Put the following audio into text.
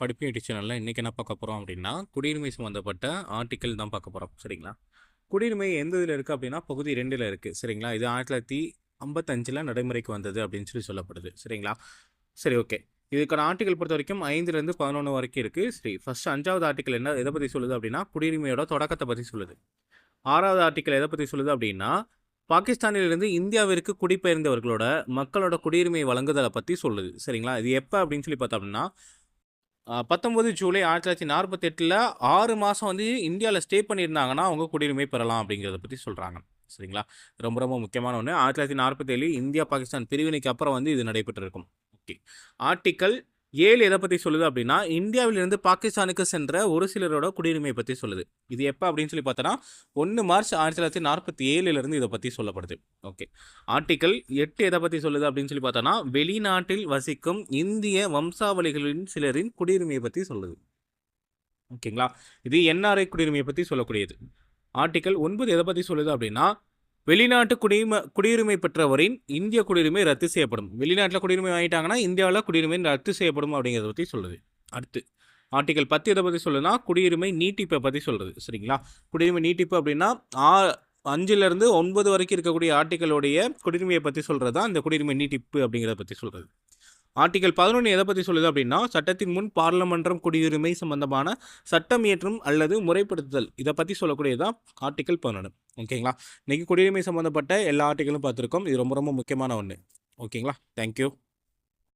படிப்பு யூடியூப் சேனலில் இன்றைக்கி என்ன பார்க்க போகிறோம் அப்படின்னா குடியுரிமை சம்மந்தப்பட்ட ஆர்டிக்கல் தான் பார்க்க போகிறோம் சரிங்களா? குடியுரிமை எந்த இதில் இருக்குது அப்படின்னா பகுதி ரெண்டில் இருக்குது சரிங்களா? இது ஆயிரத்தி தொள்ளாயிரத்தி ஐம்பத்தஞ்சில் நடைமுறைக்கு வந்தது அப்படின்னு சொல்லி சொல்லப்படுது. சரிங்களா? சரி ஓகே. இதுக்கான ஆர்டிக்கல் பொறுத்த வரைக்கும் ஐந்துலேருந்து பதினொன்று வரைக்கும் இருக்குது சரி ஃபஸ்ட் அஞ்சாவது ஆர்டிக்கல் என்ன எதை பற்றி சொல்லுது அப்படின்னா குடியுரிமையோட தொடக்கத்தை பற்றி சொல்லுது. ஆறாவது ஆர்டிக்கல் எதை பற்றி சொல்லுது அப்படின்னா பாகிஸ்தானிலிருந்து இந்தியாவிற்கு குடிபெயர்ந்தவர்களோட மக்களோட குடியுரிமை வழங்குதலை பற்றி சொல்லுது. சரிங்களா? இது எப்போ அப்படின்னு சொல்லி பார்த்தோம் அப்படின்னா பத்தொம்பது ஜூலை ஆயிரத்தி தொள்ளாயிரத்தி நாற்பத்தெட்டில் ஆறு மாதம் வந்து இந்தியாவில் ஸ்டே பண்ணியிருந்தாங்கன்னா அவங்க குடியுரிமை பெறலாம் அப்படிங்கிறத பற்றி சொல்கிறாங்க சரிங்களா? ரொம்ப ரொம்ப முக்கியமான ஒன்று ஆயிரத்தி தொள்ளாயிரத்தி நாற்பத்தேழு இந்தியா பாகிஸ்தான் பிரிவினைக்கு அப்புறம் வந்து இது நடைபெற்றிருக்கும். ஓகே. ஆர்டிக்கல் ஏழு எதை பற்றி சொல்லுது அப்படின்னா இந்தியாவிலிருந்து பாகிஸ்தானுக்கு சென்ற ஒரு சிலரோட குடியுரிமை பற்றி சொல்லுது. இது எப்போ அப்படின்னு சொல்லி பார்த்தோன்னா ஒன்று மார்ச் ஆயிரத்தி தொள்ளாயிரத்தி நாற்பத்தி ஏழுலேருந்து இதை பற்றி சொல்லப்படுது. ஓகே. ஆர்டிக்கல் எட்டு எதை பற்றி சொல்லுது அப்படின்னு சொல்லி பார்த்தோன்னா வெளிநாட்டில் வசிக்கும் இந்திய வம்சாவளிகளின் சிலரின் குடியுரிமையை பற்றி சொல்லுது. ஓகேங்களா? இது என்ஆர்ஐ குடியுரிமையை பற்றி சொல்லக்கூடியது. ஆர்டிக்கல் ஒன்பது எதை பற்றி சொல்லுது அப்படின்னா வெளிநாட்டு குடியுரிமை குடியுரிமை பெற்றவரின் இந்திய குடியுரிமை ரத்து செய்யப்படும். வெளிநாட்டில் குடியுரிமை வாங்கிட்டாங்கன்னா இந்தியாவில் குடியுரிமை ரத்து செய்யப்படும் அப்படிங்கிறத பற்றி சொல்லுது. அடுத்து ஆர்டிகல் பத்து இதை பற்றி சொல்லுன்னா குடியுரிமை நீட்டிப்பை பற்றி சொல்கிறது சரிங்களா? குடியுரிமை நீட்டிப்பு அப்படின்னா ஆ அஞ்சுலேருந்து ஒன்பது வரைக்கும் இருக்கக்கூடிய ஆர்டிகளுடைய குடியுரிமையை பற்றி சொல்கிறது தான் இந்த குடியுரிமை நீட்டிப்பு அப்படிங்கிறத பற்றி சொல்கிறது ஆர்டிகல் பதினொன்று எதை பற்றி சொல்லுது அப்படின்னா சட்டத்தின் முன் பார்லமன்றம் குடியுரிமை சம்பந்தமான சட்டம் இயற்றும் அல்லது முறைப்படுத்துதல். இதை பற்றி சொல்லக்கூடியதான் ஆர்டிகல் பதினொன்று ஓகேங்களா? இன்றைக்கி குடியுரிமை சம்மந்தப்பட்ட எல்லா ஆர்டிகளும் பார்த்துருக்கோம். இது ரொம்ப ரொம்ப முக்கியமான ஒன்று ஓகேங்களா? தேங்க்யூ